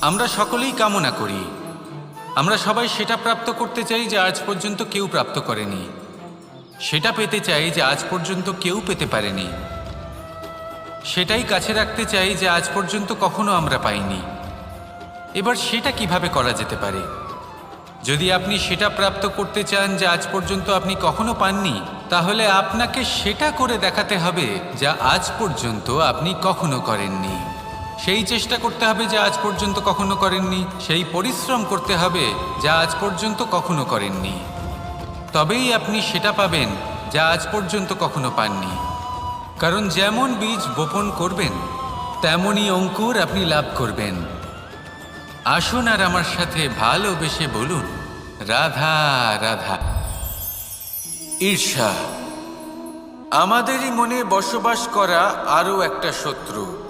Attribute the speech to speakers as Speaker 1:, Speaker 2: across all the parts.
Speaker 1: আমরা সকলেই কামনা করি। আমরা সবাই সেটা প্রাপ্ত করতে চাই যে আজ পর্যন্ত কেউ প্রাপ্ত করেনি। সেটা পেতে চাই যে আজ পর্যন্ত কেউ পেতে পারেনি। সেটাই কাছে রাখতে চাই যে আজ পর্যন্ত কখনো আমরা পাইনি। এবার সেটা কীভাবে করা যেতে পারে? যদি আপনি সেটা প্রাপ্ত করতে চান যা আজ পর্যন্ত আপনি কখনো পাননি, তাহলে আপনাকে সেটা করে দেখাতে হবে যা আজ পর্যন্ত আপনি কখনো করেননি। সেই চেষ্টা করতে হবে যা আজ পর্যন্ত কখনো করেননি, সেই পরিশ্রম করতে হবে যা আজ পর্যন্ত কখনো করেননি। তবেই আপনি সেটা পাবেন যা আজ পর্যন্ত কখনো পাননি। কারণ যেমন বীজ বপন করবেন তেমনই অঙ্কুর আপনি লাভ করবেন। আসুন আর আমার সাথে ভালোবেসে বলুন, রাধা রাধা। ঈর্ষা, আমাদেরই মনে বসবাস করা আরও একটা শত্রু।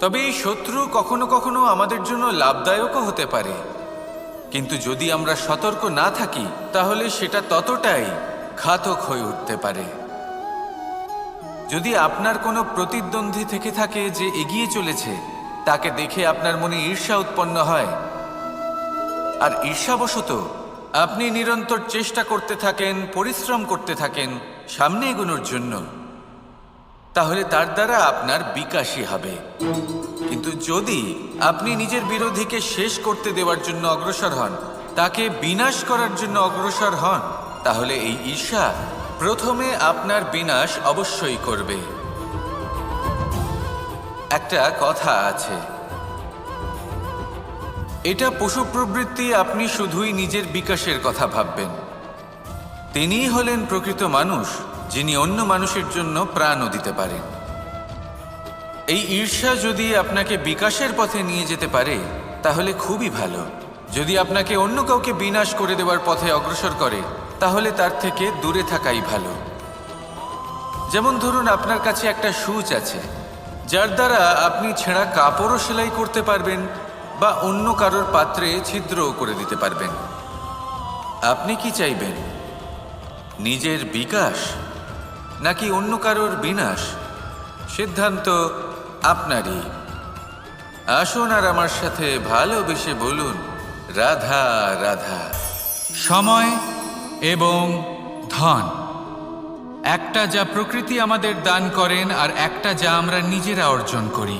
Speaker 1: তবে এই শত্রু কখনো কখনো আমাদের জন্য লাভদায়কও হতে পারে। কিন্তু যদি আমরা সতর্ক না থাকি, তাহলে সেটা ততটাই ঘাতক হয়ে উঠতে পারে। যদি আপনার কোনো প্রতিদ্বন্দ্বী থেকে থাকে যে এগিয়ে চলেছে, তাকে দেখে আপনার মনে ঈর্ষা উৎপন্ন হয়। আর ঈর্ষাবশত, আপনি নিরন্তর চেষ্টা করতে থাকেন, পরিশ্রম করতে থাকেন সামনে এগোনোর জন্য। তাহলে তার দ্বারা আপনার বিকাশই হবে। কিন্তু যদি আপনি নিজের বিরোধীকে শেষ করতে দেওয়ার জন্য অগ্রসর হন, তাকে বিনাশ করার জন্য অগ্রসর হন, তাহলে এই ঈর্ষা প্রথমে আপনার বিনাশ অবশ্যই করবে। একটা কথা আছে। এটা পশু প্রবৃত্তি আপনি শুধুই নিজের বিকাশের কথা ভাববেন। তিনিই হলেন প্রকৃত মানুষ। যিনি অন্য মানুষের জন্য প্রাণও দিতে পারেন। এই ঈর্ষা যদি আপনাকে বিকাশের পথে নিয়ে যেতে পারে, তাহলে খুবই ভালো। যদি আপনাকে অন্য কাউকে বিনাশ করে দেওয়ার পথে অগ্রসর করে, তাহলে তার থেকে দূরে থাকাই ভালো। যেমন ধরুন, আপনার কাছে একটা সুচ আছে, যার দ্বারা আপনি ছেঁড়া কাপড়ও সেলাই করতে পারবেন বা অন্য কারোর পাত্রে ছিদ্রও করে দিতে পারবেন। আপনি কি চাইবেন? নিজের বিকাশ? নাকি অন্য কারোর বিনাশ? সিদ্ধান্ত আপনারই। আসুন আর আমার সাথে ভালোবেসে বলুন, রাধা রাধা। সময় এবং ধন। একটা যা প্রকৃতি আমাদের দান করেন আর একটা যা আমরা নিজেরা অর্জন করি।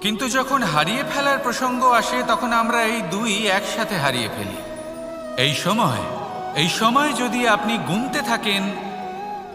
Speaker 1: কিন্তু যখন হারিয়ে ফেলার প্রসঙ্গ আসে, তখন আমরা এই দুই একসাথে হারিয়ে ফেলি। এই সময় এই সময় যদি আপনি গুনতে থাকেন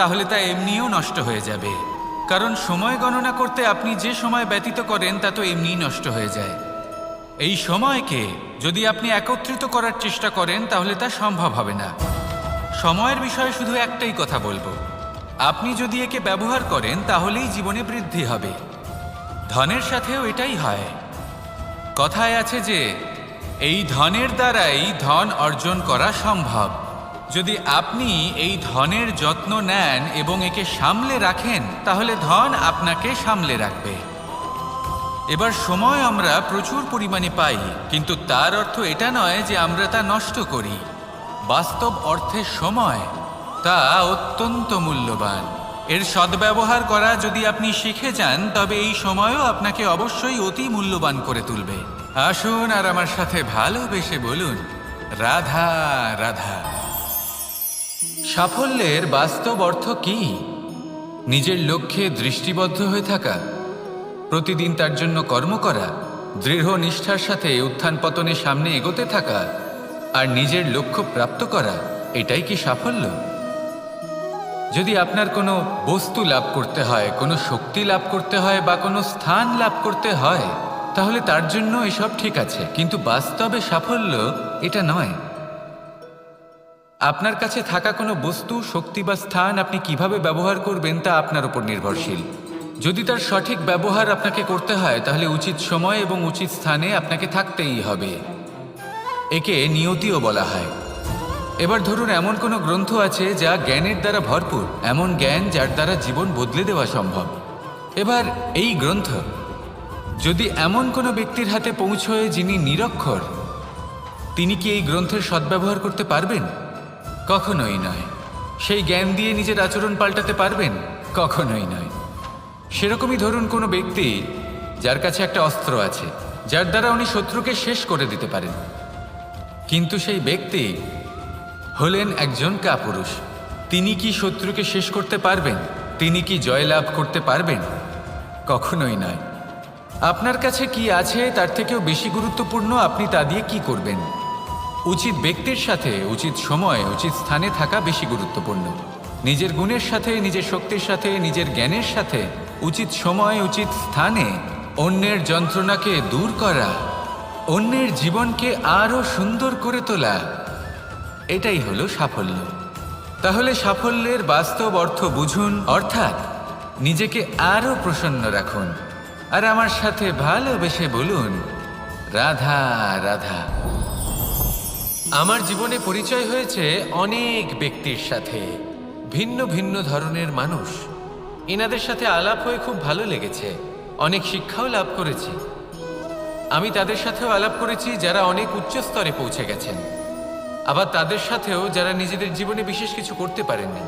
Speaker 1: তাহলে তা এমনিও নষ্ট হয়ে যাবে। কারণ সময় গণনা করতে আপনি যে সময় ব্যতীত করেন, তা তো এমনিই নষ্ট হয়ে যায়। এই সময়কে যদি আপনি একত্রিত করার চেষ্টা করেন, তাহলে তা সম্ভব হবে না। সময়ের বিষয়ে শুধু একটাই কথা বলব। আপনি যদি একে ব্যবহার করেন, তাহলেই জীবনে বৃদ্ধি হবে। ধনের সাথেও এটাই হয়। কথায় আছে যে, এই ধনের দ্বারাই ধন অর্জন করা সম্ভব। যদি আপনি এই ধনের যত্ন নেন এবং একে সামলে রাখেন, তাহলে ধন আপনাকে সামলে রাখবে। এবার সময় আমরা প্রচুর পরিমাণে পাই, কিন্তু তার অর্থ এটা নয় যে আমরা তা নষ্ট করি। বাস্তব অর্থে সময় তা অত্যন্ত মূল্যবান। এর সদ্ব্যবহার করা যদি আপনি শিখে যান, তবে এই সময়ও আপনাকে অবশ্যই অতি মূল্যবান করে তুলবে। আসুন আর আমার সাথে ভালোবেসে বলুন, রাধা রাধা। সাফল্যের বাস্তব অর্থ কি? নিজের লক্ষ্যে দৃষ্টিবদ্ধ হয়ে থাকা, প্রতিদিন তার জন্য কর্ম করা, দৃঢ় নিষ্ঠার সাথে উত্থান পতনের সামনে এগোতে থাকা, আর নিজের লক্ষ্য প্রাপ্ত করা, এটাই কি সাফল্য? যদি আপনার কোনো বস্তু লাভ করতে হয়, কোনো শক্তি লাভ করতে হয় বা কোনো স্থান লাভ করতে হয়, তাহলে তার জন্য এসব ঠিক আছে। কিন্তু বাস্তবে সাফল্য এটা নয়। আপনার কাছে থাকা কোনো বস্তু, শক্তি বা স্থান আপনি কীভাবে ব্যবহার করবেন তা আপনার উপর নির্ভরশীল। যদি তার সঠিক ব্যবহার আপনাকে করতে হয়, তাহলে উচিত সময় এবং উচিত স্থানে আপনাকে থাকতেই হবে। একে নিয়তিও বলা হয়। এবার ধরুন এমন কোনো গ্রন্থ আছে যা জ্ঞানের দ্বারা ভরপুর, এমন জ্ঞান যার দ্বারা জীবন বদলে দেওয়া সম্ভব। এবার এই গ্রন্থ। যদি এমন কোনো ব্যক্তির হাতে পৌঁছয় যিনি নিরক্ষর, তিনি কি এই গ্রন্থের সদ্ব্যবহার করতে পারবেন? কখনোই নয়। সেই জ্ঞান দিয়ে নিজের আচরণ পাল্টাতে পারবেন? কখনোই নয়। সেরকমই ধরুন কোনো ব্যক্তি যার কাছে একটা অস্ত্র আছে, যার দ্বারা উনি শত্রুকে শেষ করে দিতে পারেন। কিন্তু সেই ব্যক্তি হলেন একজন কাপুরুষ। তিনি কি শত্রুকে শেষ করতে পারবেন? তিনি কি জয়লাভ করতে পারবেন? কখনোই নয়। আপনার কাছে কি আছে, তার থেকেও বেশি গুরুত্বপূর্ণ আপনি তা দিয়ে কি করবেন? উচিত ব্যক্তির সাথে, উচিত সময়, উচিত স্থানে থাকা বেশি গুরুত্বপূর্ণ। নিজের গুণের সাথে, নিজের শক্তির সাথে, নিজের জ্ঞানের সাথে, উচিত সময়, উচিত স্থানে, অন্যের যন্ত্রণাকে দূর করা, অন্যের জীবনকে আরও সুন্দর করে তোলা, এটাই হলো সাফল্য। তাহলে সাফল্যের বাস্তব অর্থ বুঝুন, অর্থাৎ নিজেকে আরও প্রসন্ন রাখুন। আর আমার সাথে ভালোবেসে বলুন, রাধা রাধা। আমার জীবনে পরিচয় হয়েছে অনেক ব্যক্তির সাথে, ভিন্ন ভিন্ন ধরনের মানুষ। এনাদের সাথে আলাপ হয়ে খুব ভালো লেগেছে। অনেক শিক্ষাও লাভ করেছি। আমি তাদের সাথেও আলাপ করেছি যারা অনেক উচ্চ স্তরে পৌঁছে গেছেন। আবার তাদের সাথেও যারা নিজেদের জীবনে বিশেষ কিছু করতে পারেননি।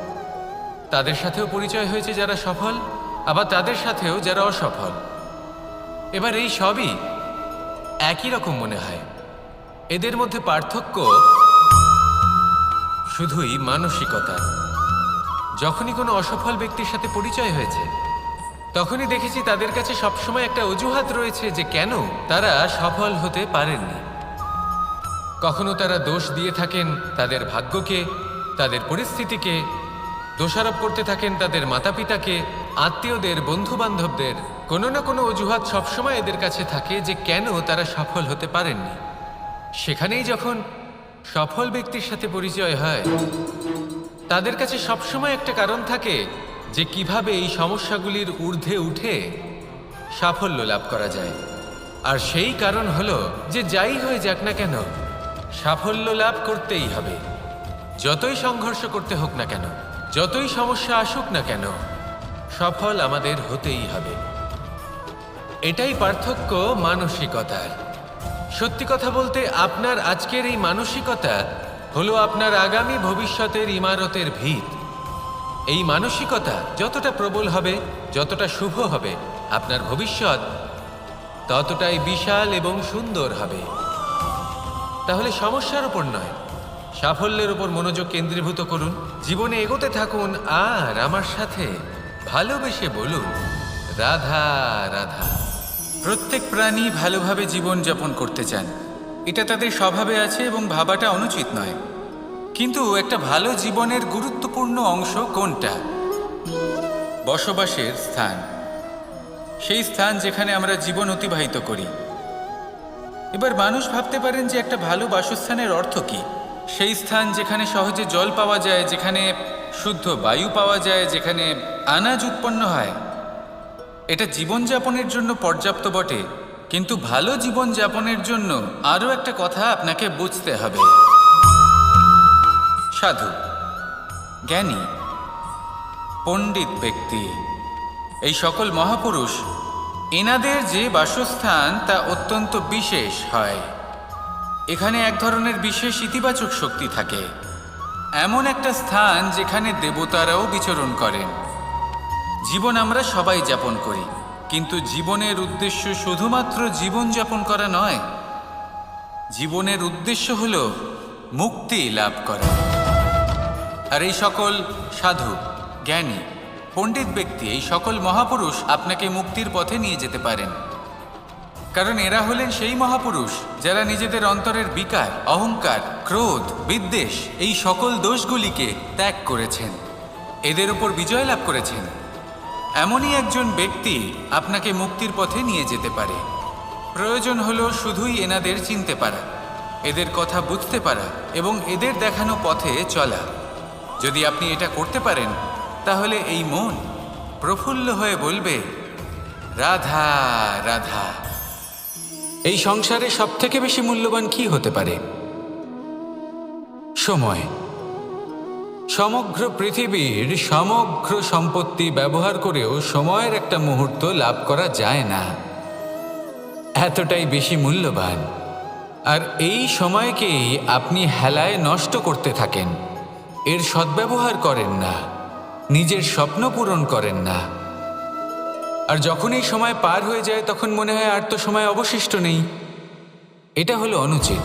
Speaker 1: তাদের সাথেও পরিচয় হয়েছে যারা সফল, আবার তাদের সাথেও যারা অসফল। এবার এই সবই একই রকম মনে হয়। এদের মধ্যে পার্থক্য শুধুই মানসিকতা। যখনই কোনো অসফল ব্যক্তির সাথে পরিচয় হয়েছে, তখনই দেখেছি তাদের কাছে সবসময় একটা অজুহাত রয়েছে যে কেন তারা সফল হতে পারেননি। কখনো তারা দোষ দিয়ে থাকেন তাদের ভাগ্যকে, তাদের পরিস্থিতিকে, দোষারোপ করতে থাকেন তাদের মাতা পিতাকে আত্মীয়দের বন্ধু বান্ধবদের কোনো না কোনো অজুহাত সবসময় এদের কাছে থাকে যে কেন তারা সফল হতে পারেননি। সেখানেই যখন সফল ব্যক্তির সাথে পরিচয় হয়, তাদের কাছে সবসময় একটা কারণ থাকে যে কীভাবে এই সমস্যাগুলির ঊর্ধ্বে উঠে সাফল্য লাভ করা যায়। আর সেই কারণ হলো যে যাই হয়ে যাক না কেন, সাফল্য লাভ করতেই হবে। যতই সংঘর্ষ করতে হোক না কেন, যতই সমস্যা আসুক না কেন, সফল আমাদের হতেই হবে। এটাই পার্থক্য মানসিকতার। সত্যি কথা বলতে, আপনার আজকের এই মানসিকতা হলো আপনার আগামী ভবিষ্যতের ইমারতের ভিত। এই মানসিকতা যতটা প্রবল হবে, যতটা শুভ হবে, আপনার ভবিষ্যৎ ততটাই বিশাল এবং সুন্দর হবে। তাহলে সমস্যার উপর নয়। সাফল্যের উপর মনোযোগ কেন্দ্রীভূত করুন, জীবনে এগোতে থাকুন, আর আমার সাথে ভালোবেসে বলুন, রাধা রাধা। প্রত্যেক প্রাণী ভালোভাবে জীবন যাপন করতে চান। এটা তাদের স্বভাবে আছে এবং ভাবাটা অনুচিত নয়। কিন্তু একটা ভালো জীবনের গুরুত্বপূর্ণ অংশ কোনটা? বসবাসের স্থান। সেই স্থান যেখানে আমরা জীবন অতিবাহিত করি। এবার মানুষ ভাবতে পারেন যে একটা ভালো বাসস্থানের অর্থ কি? সেই স্থান যেখানে সহজে জল পাওয়া যায়, যেখানে শুদ্ধ বায়ু পাওয়া যায়, যেখানে আনাজ উৎপন্ন হয়। এটা জীবনযাপনের জন্য পর্যাপ্ত বটে, কিন্তু ভালো জীবনযাপনের জন্য আরও একটা কথা আপনাকে বুঝতে হবে। সাধু, জ্ঞানী, পণ্ডিত ব্যক্তি, এই সকল মহাপুরুষ, এনাদের যে বাসস্থান তা অত্যন্ত বিশেষ হয়। এখানে এক ধরনের বিশেষ ইতিবাচক শক্তি থাকে। এমন একটা স্থান যেখানে দেবতারাও বিচরণ করেন। জীবন আমরা সবাই যাপন করি। কিন্তু জীবনের উদ্দেশ্য শুধুমাত্র জীবন যাপন করা নয়, জীবনের উদ্দেশ্য হল মুক্তি লাভ করা। আর এই সকল সাধু, জ্ঞানী, পণ্ডিত ব্যক্তি, এই সকল মহাপুরুষ আপনাকে মুক্তির পথে নিয়ে যেতে পারেন। কারণ এরা হলেন সেই মহাপুরুষ যারা নিজেদের অন্তরের বিকার, অহংকার, ক্রোধ, বিদ্বেষ, এই সকল দোষগুলিকে ত্যাগ করেছেন। এদের উপর বিজয় লাভ করেছেন। এমনই একজন ব্যক্তি আপনাকে মুক্তির পথে নিয়ে যেতে পারে। প্রয়োজন হলো শুধুই এনাদের চিনতে পারা, এদের কথা বুঝতে পারা এবং এদের দেখানো পথে চলা। যদি আপনি এটা করতে পারেন, তাহলে এই মন প্রফুল্ল হয়ে বলবে, রাধা রাধা। এই সংসারে সব থেকে বেশি মূল্যবান কি হতে পারে? সময়। সমগ্র পৃথিবীর সমগ্র সম্পত্তি ব্যবহার করেও সময়ের একটা মুহূর্ত লাভ করা যায় না। এতটাই বেশি মূল্যবান। আর এই সময়কেই আপনি হেলায় নষ্ট করতে থাকেন। এর সদ্ব্যবহার করেন না। নিজের স্বপ্ন পূরণ করেন না। আর যখন এই সময় পার হয়ে যায়, তখন মনে হয় আর তো সময় অবশিষ্ট নেই। এটা হলো অনুচিত।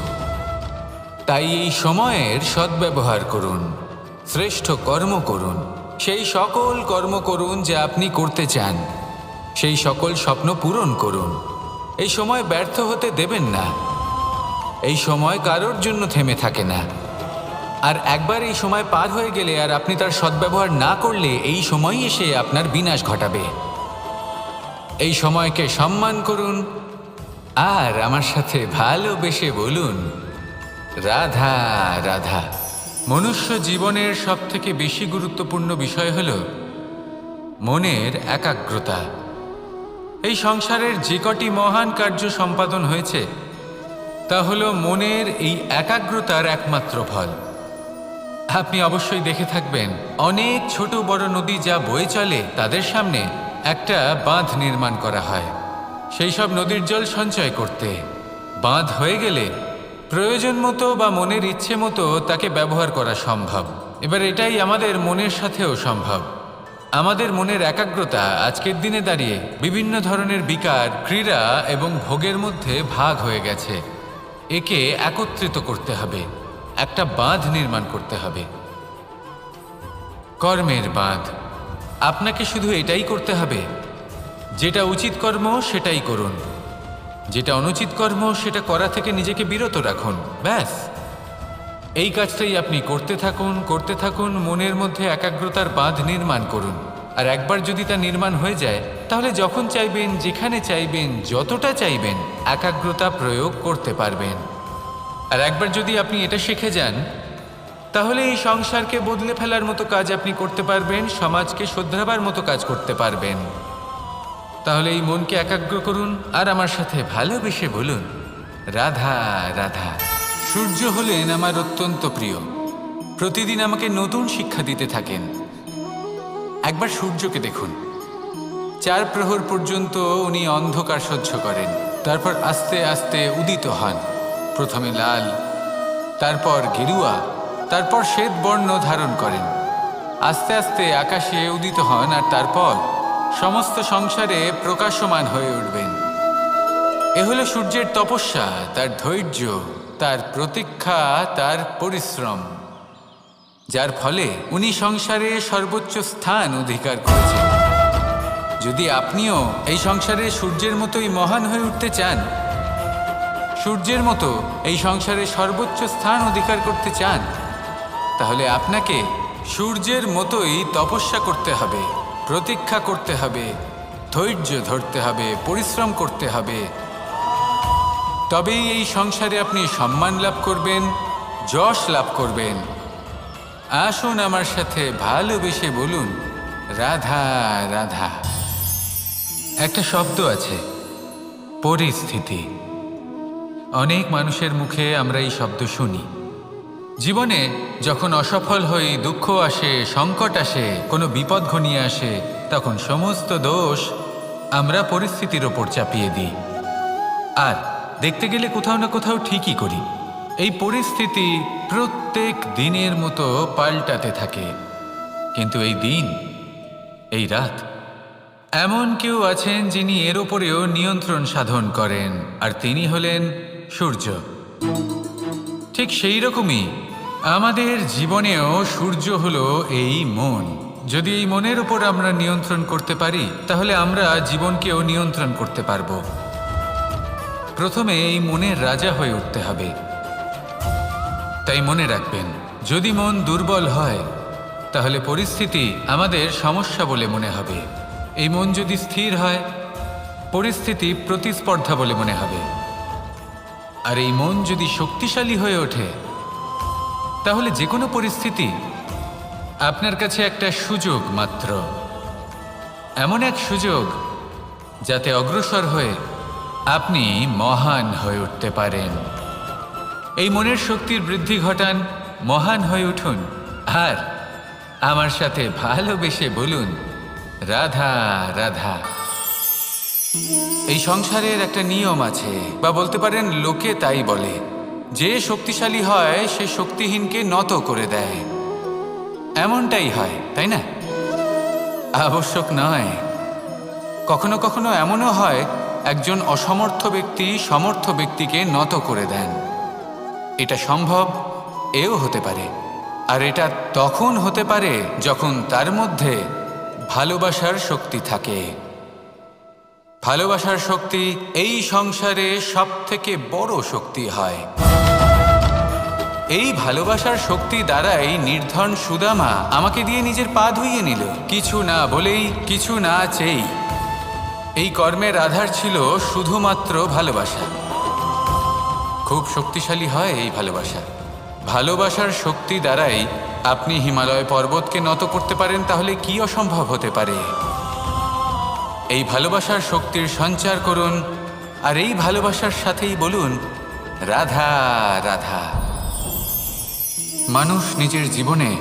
Speaker 1: তাই এই সময়ের সদ্ব্যবহার করুন। শ্রেষ্ঠ কর্ম করুন। সেই সকল কর্ম করুন যা আপনি করতে চান। সেই সকল স্বপ্ন পূরণ করুন। এই সময় ব্যর্থ হতে দেবেন না। এই সময় কারোর জন্য থেমে থাকে না। আর একবার এই সময় পার হয়ে গেলে আর আপনি তার সদ্ব্যবহার না করলে এই সময়ই এসে আপনার বিনাশ ঘটাবে। এই সময়কে সম্মান করুন। আর আমার সাথে ভালোবেসে বলুন, রাধা রাধা। মনুষ্য জীবনের সব থেকে বেশি গুরুত্বপূর্ণ বিষয় হল মনের একাগ্রতা। এই সংসারের যে কটি মহান কার্য সম্পাদন হয়েছে, তা হল মনের এই একাগ্রতার একমাত্র ফল। আপনি অবশ্যই দেখে থাকবেন, অনেক ছোট বড় নদী যা বয়ে চলে, তাদের সামনে একটা বাঁধ নির্মাণ করা হয়। সেই সব নদীর জল সঞ্চয় করতে। বাঁধ হয়ে গেলে প্রয়োজন মতো বা মনের ইচ্ছে মতো তাকে ব্যবহার করা সম্ভব। এবার এটাই আমাদের মনের সাথেও সম্ভব। আমাদের মনের একাগ্রতা আজকের দিনে দাঁড়িয়ে বিভিন্ন ধরনের বিকার, ক্রীড়া এবং ভোগের মধ্যে ভাগ হয়ে গেছে। একে একত্রিত করতে হবে। একটা বাঁধ নির্মাণ করতে হবে। কর্মের বাঁধ। আপনাকে শুধু এটাই করতে হবে। যেটা উচিত কর্ম, সেটাই করুন। যেটা অনুচিত কর্ম, সেটা করা থেকে নিজেকে বিরত রাখুন, ব্যাস। এই কাজটাই আপনি করতে থাকুন করতে থাকুন, মনের মধ্যে একাগ্রতার বাঁধ নির্মাণ করুন। আর একবার যদি তা নির্মাণ হয়ে যায়, তাহলে যখন চাইবেন, যেখানে চাইবেন, যতটা চাইবেন, একাগ্রতা প্রয়োগ করতে পারবেন। আর একবার যদি আপনি এটা শিখে যান, তাহলে এই সংসারকে বদলে ফেলার মতো কাজ আপনি করতে পারবেন, সমাজকে শোধরাবার মতো কাজ করতে পারবেন। তাহলে এই মনকে একাগ্র করুন আর আমার সাথে ভালোবেসে বলুন। রাধা রাধা, সূর্য হলেন আমার অত্যন্ত প্রিয়। প্রতিদিন আমাকে নতুন শিক্ষা দিতে থাকেন। একবার সূর্যকে দেখুন। চার প্রহর পর্যন্ত উনি অন্ধকার সহ্য করেন। তারপর আস্তে আস্তে উদিত হন। প্রথমে লাল, তারপর গেরুয়া, তারপর শ্বেত বর্ণ ধারণ করেন। আস্তে আস্তে আকাশে উদিত হন আর তারপর সমস্ত সংসারে প্রকাশমান হয়ে উঠবেন। এ হলো সূর্যের তপস্যা, তার ধৈর্য, তার প্রতীক্ষা, তার পরিশ্রম। যার ফলে উনি সংসারে সর্বোচ্চ স্থান অধিকার করেছেন। যদি আপনিও এই সংসারে সূর্যের মতোই মহান হয়ে উঠতে চান, সূর্যের মতো এই সংসারে সর্বোচ্চ স্থান অধিকার করতে চান, তাহলে আপনাকে সূর্যের মতোই তপস্যা করতে হবে। প্রতীক্ষা করতে হবে, ধৈর্য ধরতে হবে, পরিশ্রম করতে হবে। তবেই এই সংসারে আপনি সম্মান লাভ করবেন, যশ লাভ করবেন। আসুন আমার সাথে ভালোবেসে বলুন, রাধা রাধা। একটা শব্দ আছে, পরিস্থিতি। অনেক মানুষের মুখে আমরা এই শব্দ শুনি। জীবনে যখন অসফল হই দুঃখ আসে, সংকট আসে, কোনো বিপদ ঘনিয়ে আসে, তখন সমস্ত দোষ আমরা পরিস্থিতির ওপর চাপিয়ে দিই। আর দেখতে গেলে কোথাও না কোথাও ঠিকই করি। এই পরিস্থিতি প্রত্যেক দিনের মতো পাল্টাতে থাকে। কিন্তু এই দিন, এই রাত, এমন কেউ আছেন যিনি এর ওপরেও নিয়ন্ত্রণ সাধন করেন, আর তিনি হলেন সূর্য। ঠিক সেই রকমই। আমাদের জীবনেও সূর্য হলো এই মন। যদি এই মনের উপর আমরা নিয়ন্ত্রণ করতে পারি, তাহলে আমরা জীবনকেও নিয়ন্ত্রণ করতে পারব। প্রথমে এই মনের রাজা হয়ে উঠতে হবে। তাই মনে রাখবেন, যদি মন দুর্বল হয়, তাহলে পরিস্থিতি আমাদের সমস্যা বলে মনে হবে। এই মন যদি স্থির হয়, পরিস্থিতি প্রতিস্পর্ধা বলে মনে হবে। আর এই মন যদি শক্তিশালী হয়ে ওঠে, তাহলে যে কোনো পরিস্থিতি আপনার কাছে একটা সুযোগ মাত্র। এমন এক সুযোগ যাতে অগ্রসর হয়ে আপনি মহান হয়ে উঠতে পারেন। এই মনের শক্তির বৃদ্ধি ঘটান, মহান হয়ে উঠুন। আর আমার সাথে ভালোবেসে বলুন, রাধা রাধা। এই সংসারের একটা নিয়ম আছে, বা বলতে পারেন লোকে তাই বলে, যে শক্তিশালী হয় সে শক্তিহীনকে নত করে দেয়। এমনটাই হয়, তাই না? আবশ্যক নয়। কখনো কখনো এমনও হয়, একজন অসমর্থ ব্যক্তি সমর্থ ব্যক্তিকে নত করে দেন। এটা সম্ভব, এও হতে পারে। আর এটা তখন হতে পারে যখন তার মধ্যে ভালোবাসার শক্তি থাকে। ভালোবাসার শক্তি এই সংসারে সব থেকে বড় শক্তি হয়। এই ভালোবাসার শক্তি দ্বারাই নির্ধন সুদামা আমাকে দিয়ে নিজের পা ধুইয়ে নিল। কিছু না বলেই, কিছু না চেই এই কর্মের আধার ছিল শুধুমাত্র ভালোবাসা। খুব শক্তিশালী হয় এই ভালোবাসা। ভালোবাসার শক্তি দ্বারাই আপনি হিমালয় পর্বতকে নত করতে পারেন, তাহলে কি অসম্ভব হতে পারে? এই ভালোবাসার শক্তির সঞ্চার করুন, আর এই ভালোবাসার সাথেই বলুন, রাধা রাধা। মানুষ নিজের জীবনে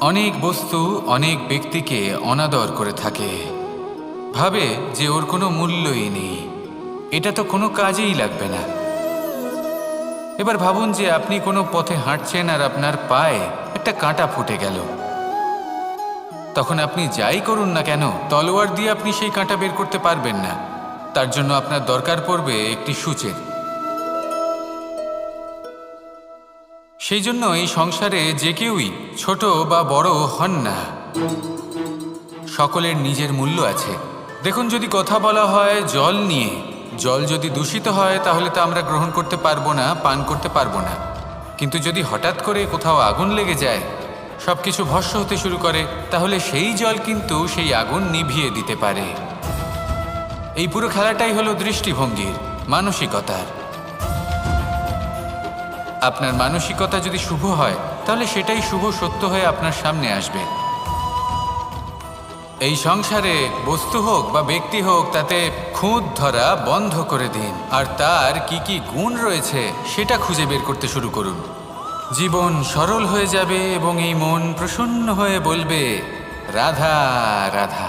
Speaker 1: অনেক বস্তু, অনেক ব্যক্তিকে অনাদর করে থাকে। ভাবে যে ওর কোনো মূল্যই নেই। এটা তো কোনো কাজেই লাগবে না। এবার ভাবুন যে আপনি কোনো পথে হাঁটছেন আর আপনার পায়ে একটা কাঁটা ফুটে গেল। তখন আপনি যাই করুন না কেন, তলোয়ার দিয়ে আপনি সেই কাঁটা বের করতে পারবেন না। তার জন্য আপনার দরকার পড়বে একটি সূচের। সেই জন্য এই সংসারে যে কেউই ছোট বা বড় হন না। সকলের নিজের মূল্য আছে। দেখুন, যদি কথা বলা হয় জল নিয়ে, জল যদি দূষিত হয়, তাহলে তা আমরা গ্রহণ করতে পারব না, পান করতে পারব না। কিন্তু যদি হঠাৎ করে কোথাও আগুন লেগে যায় সব কিছু ভস্য হতে শুরু করে, তাহলে সেই জল কিন্তু সেই আগুন নিভিয়ে দিতে পারে। এই পুরো খেলাটাই হলো দৃষ্টিভঙ্গির, মানসিকতার। আপনার মানসিকতা যদি শুভ হয়, তাহলে সেটাই শুভ সত্য হয়ে আপনার সামনে আসবে। এই সংসারে বস্তু হোক বা ব্যক্তি হোক, তাতে খুঁত ধরা বন্ধ করে দিন। আর তার কি কি গুণ রয়েছে, সেটা খুঁজে বের করতে শুরু করুন। জীবন সরল হয়ে যাবে এবং এই মন প্রসন্ন হয়ে বলবে রাধা রাধা।